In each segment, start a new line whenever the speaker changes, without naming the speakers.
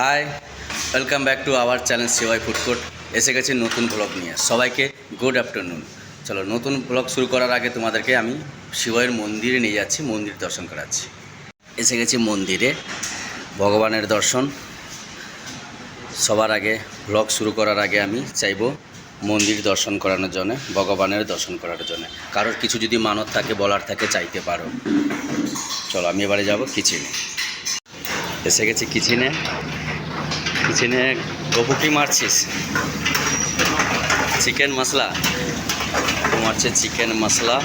Hi welcome back to our channel CY food court এসে গেছি নতুন ব্লগ নিয়ে। সবাইকে গুড আফটারনুন চলো, নতুন ব্লগ শুরু করার আগে তোমাদেরকে আমি শিবয়ের মন্দিরে নিয়ে যাচ্ছি, মন্দির দর্শন করাচ্ছি। এসে গেছি মন্দিরে, ভগবানের দর্শন। সবার আগে ব্লগ শুরু করার আগে আমি চাইব মন্দির দর্শন করানোর জন্য, ভগবানের দর্শন করার জন্য। কারোর কিছু যদি মানত থাকে, বলার থাকে, চাইতে পারো। চলো, আমি এবারে যাব কিচেনে। এসে গেছি কিচেনে। কিচেনে গপু কি মারছিস? চিকেন মশলা? মারছে চিকেন মশলা।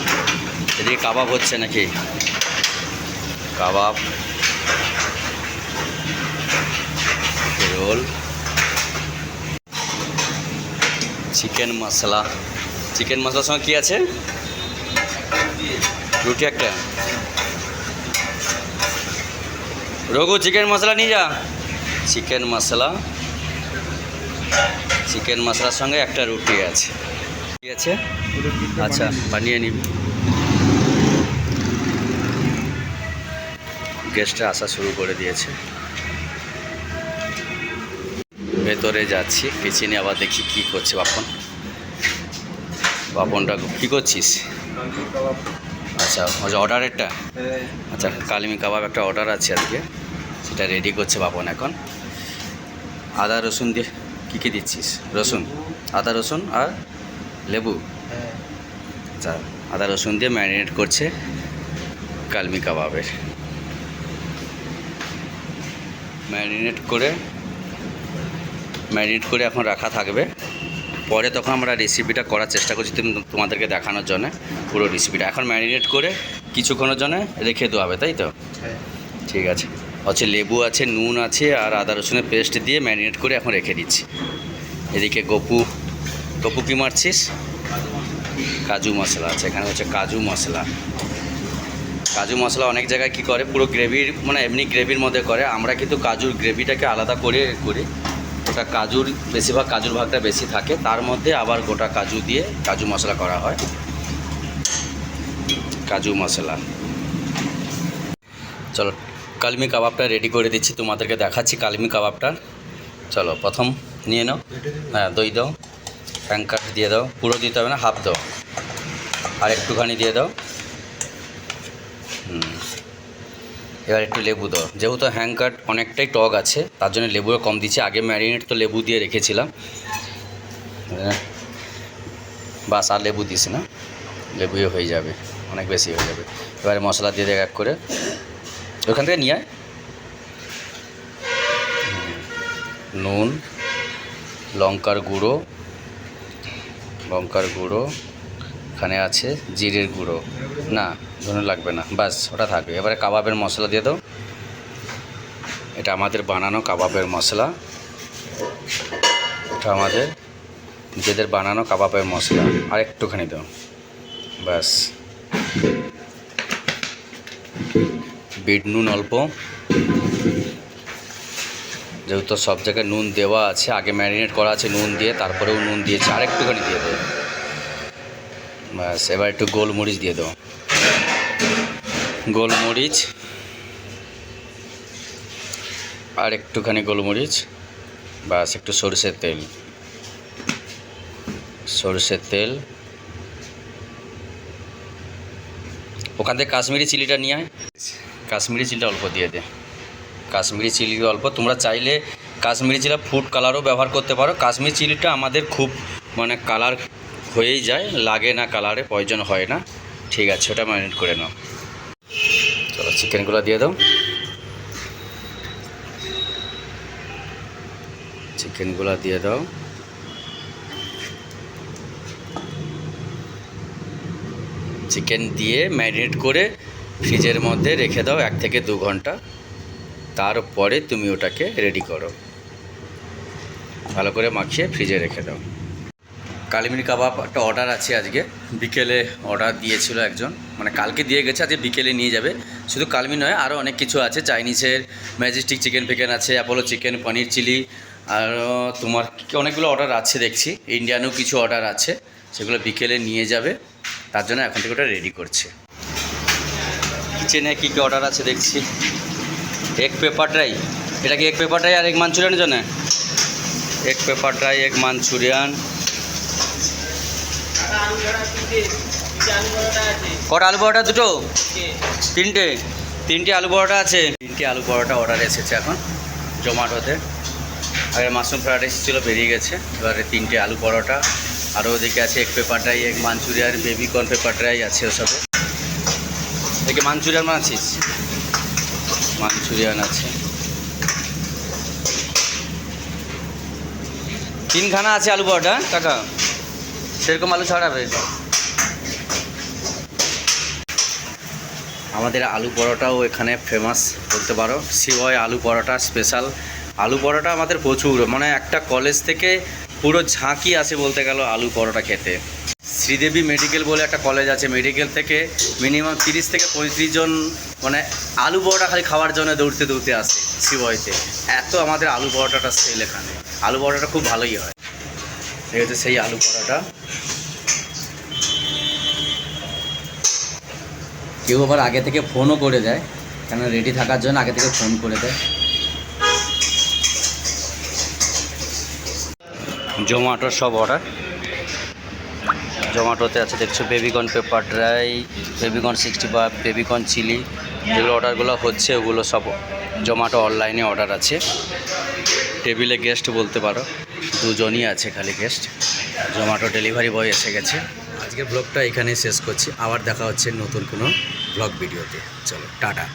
এদিকে কাবাব হচ্ছে নাকি? Kebab. Roll. Chicken masala. Chicken মশলার সঙ্গে কী আছে? রুটি একটা। রঘু চিকেন মশলা নিয়ে যা। চিকেন মশলা। চিকেন মশলার সঙ্গে একটা রুটি আছে। ঠিক আছে? আচ্ছা বানিয়ে নিবি। গেস্টরা আসা শুরু করে দিয়েছে। ভেতরে যাচ্ছি কিচেনে আবার দেখি কি করছে বাপন। বাপনটা কি করছিস? আচ্ছা আচ্ছা অর্ডারেরটা আচ্ছা কালিমি কাবাব একটা অর্ডার আছে আজকে। সেটা রেডি করছে বাপন এখন। আদা রসুন দিয়ে কী কী দিচ্ছিস? রসুন। আদা রসুন আর লেবু। আচ্ছা আদা রসুন দিয়ে ম্যারিনেট করছে কালমি কাবাবের। ম্যারিনেট করে ম্যারিনেট করে এখন রাখা থাকবে। পরে তখন আমরা রেসিপিটা করার চেষ্টা করছি তুম- তোমাদেরকে দেখানোর জন্য পুরো রেসিপিটা এখন ম্যারিনেট করে কিছুক্ষণের জন্য রেখে দেওয়া হবে তাই তো? ঠিক আছে। হচ্ছে লেবু আছে, নুন আছে আর আদা রসুনের পেস্ট দিয়ে ম্যারিনেট করে এখন রেখে দিচ্ছি। এদিকে গপু গপু কি মারছিস? কাজু মশলা আছে, এখানে হচ্ছে কাজু মশলা। কাজু মশলা অনেক জায়গায় কি করে, পুরো গ্রেভির মানে এমনি গ্রেভির মধ্যে করে। আমরা কিন্তু কাজুর গ্রেভিটাকে আলাদা করে করি। ওটা কাজুর, বেশিরভাগ কাজুর ভাগটা বেশি থাকে। তার মধ্যে আবার গোটা কাজু দিয়ে কাজু মশলা করা হয়। কাজু মশলা। চলো কালমি কাবাবটা রেডি করে দিচ্ছি, তোমাদেরকে দেখাচ্ছি কালমি কাবাবটা। চলো, প্রথম নিয়ে নাও। হ্যাঁ দই দাও হ্যাঙ্কার দিয়ে দাও, পুরো দিতে হবে না হাফ দাও। আর একটুখানি দিয়ে দাও। হুম। এবার একটু লেবু দাও। যেহেতু হ্যাঙ্কার অনেকটাই টক আছে, তার জন্য লেবুও কম দিচ্ছি। আগে ম্যারিনেট তো লেবু দিয়ে রেখেছিলাম। হ্যাঁ। বাস, আর লেবু দিস না। লেবুই হয়ে যাবে, অনেক বেশি হয়ে যাবে। এবারে মশলা দিয়ে দেখ এক করে। ওখান থেকে নিয়ে নুন, লঙ্কার গুঁড়ো লঙ্কার গুঁড়ো, এখানে আছে জিরের গুঁড়ো। না ধনে লাগবে না। বাস, ওটা থাকবে। এবারে কাবাবের মশলা দিয়ে দাও। এটা আমাদের বানানো কাবাবের মশলা। এটা আমাদের নিজেদের বানানো কাবাবের মশলা। আর একটুখানি দাও। ব্যাস বিট, নুন অল্প। যেহেতু সব জায়গায় নুন দেওয়া আছে, আগে ম্যারিনেট করা আছে নুন দিয়ে, তারপরেও নুন দিয়েছে, আর একটুখানি দিয়ে দেবো। ব্যাস, এবার একটু গোলমরিচ দিয়ে দাও গোলমরিচ আর একটুখানি গোলমরিচ। বাস একটু সরষের তেল। সরষের তেল। ওখান থেকে কাশ্মীরি চিলিটা নিয়ে আয়। কাশ্মীরি চিলটা অল্প দিয়ে দে। কাশ্মীরি চিলি অল্প। তোমরা চাইলে কাশ্মীরি চিলি ফুড কালারও ব্যবহার করতে পারো। কাশ্মীরি চিলিটা আমাদের খুব মানে কালার হয়েই যায়, লাগে না কালারে প্রয়োজন হয় না। ঠিক আছে, ওটা ম্যারিনেট করে নাও। চলো চিকেনগুলো দিয়ে দাও। চিকেনগুলো দিয়ে দাও। চিকেন দিয়ে ম্যারিনেট করে ফ্রিজের মধ্যে রেখে দাও এক থেকে দু ঘণ্টা। তারপরে তুমি ওটাকে রেডি করো। ভালো করে মাখিয়ে ফ্রিজে রেখে দাও। কালিমিরি কাবাব একটা অর্ডার আছে আজকে। বিকেলে অর্ডার দিয়েছিল একজন। মানে কালকে দিয়ে গেছে, আজকে বিকেলে নিয়ে যাবে। শুধু কালমি নয় আরও অনেক কিছু আছে। চাইনিজের ম্যাজেস্টিক চিকেন ফিকেন আছে অ্যাপোলো চিকেন পনির চিলি আরও তোমার অনেকগুলো অর্ডার আছে দেখছি। ইন্ডিয়ানও কিছু অর্ডার আছে। সেগুলো বিকেলে নিয়ে যাবে। তার জন্য এখন থেকে ওটা রেডি করছে। কিচেনে কী কী অর্ডার আছে, দেখছি। এক পেপার ড্রাই এটা কি এক পেপারটাই আর এক মাঞ্চুরিয়ানের জন্য? এক পেপার ড্রাই এক মাঞ্চুরিয়ান কটা আলু পরোটা দুটো? তিনটে। তিনটে আলু পরোটা আছে। তিনটে আলু পরোটা অর্ডার এসেছে এখন জোম্যাটোতে আগে মাশরুম ফ্রাইড রাইস ছিল, বেরিয়ে গেছে। এবারে তিনটে আলু পরোটা। আরও ওদিকে আছে এক পেপার ড্রাই এক manchurian baby corn pepper dry আছে ওসবে। একে মাঞ্চুরিয়ান বানাচ্ছিস? মাঞ্চুরিয়ান আছে। তিনখানা আছে আলু পরোটা কাকা সেরকম আলু ছাড়াবে আমাদের আলু পরোটাও এখানে ফেমাস বলতে পারো। সিওয় আলু পরোটা স্পেশাল আলু পরোটা আমাদের প্রচুর। মানে একটা কলেজ থেকে পুরো ঝাঁকি আছে বলতে গেল আলু পরোটা খেতে। শ্রীদেবী মেডিকেল বলে একটা কলেজ আছে। মেডিকেল থেকে মিনিমাম তিরিশ থেকে পঁয়ত্রিশ জন মানে আলু পরোটা খালি খাওয়ার জন্য দৌড়তে দৌড়তে আসে সিওয়তে এত আমাদের আলু পরোটাটা সেল এখানে। আলু পরোটাটা খুব ভালোই হয়। এই হচ্ছে সেই আলু পরোটা। কেউ আবার আগে থেকে ফোনও করে দেয় কেন রেডি থাকার জন্য আগে থেকে ফোন করে দেয়। জোম্যাটোর সব অর্ডার জোম্যাটোতে আছে, দেখছ baby corn pepper dry, baby corn sixty five baby corn chilli, যেগুলো অর্ডারগুলো হচ্ছে, ওগুলো সব জোম্যাটো অনলাইনে অর্ডার আছে। টেবিলে গেস্ট বলতে পারো, দুজনই আছে খালি গেস্ট। জোম্যাটো ডেলিভারি বয় এসে গেছে। আজকের ব্লগটা এখানেই শেষ করছি, আবার দেখা হচ্ছে নতুন কোনো ব্লগ ভিডিওতে। চলো, টাটা।